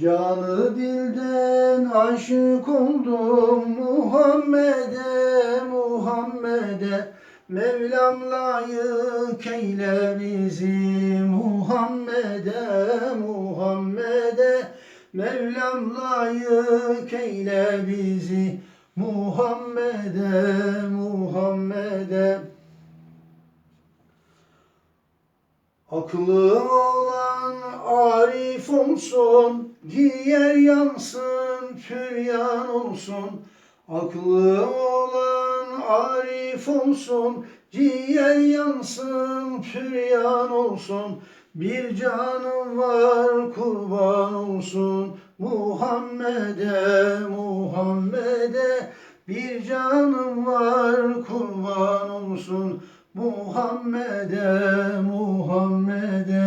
Canı dilden aşık oldum Muhammed'e, Muhammed'e. Mevlam layık eyle bizi Muhammed'e, Muhammed'e. Mevlam layık eyle bizi Muhammed'e, Muhammed'e. Aklı olan arif olsun, diğer yansın, püryan olsun. Aklı olan arif olsun, ciğer yansın, püryan olsun. Bir canım var kurban olsun Muhammed'e, Muhammed'e. Bir canım var kurban olsun Muhammed'e, Muhammed'e.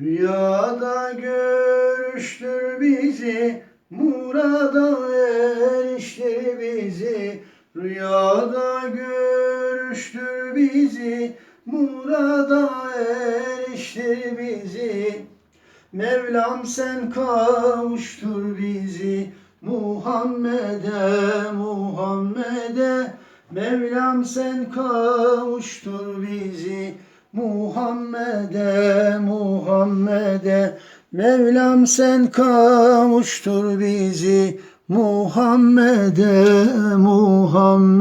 Rüyada görüştür bizi, murada eriştir bizi. Rüyada görüştür bizi, murada eriştir bizi. Mevlam sen kavuştur bizi Muhammed'e, Muhammed'e. Mevlam sen kavuştur bizi Muhammed'e, Muhammed'e. Mevlam sen kavuştur bizi Muhammed'e, Muhammed'e.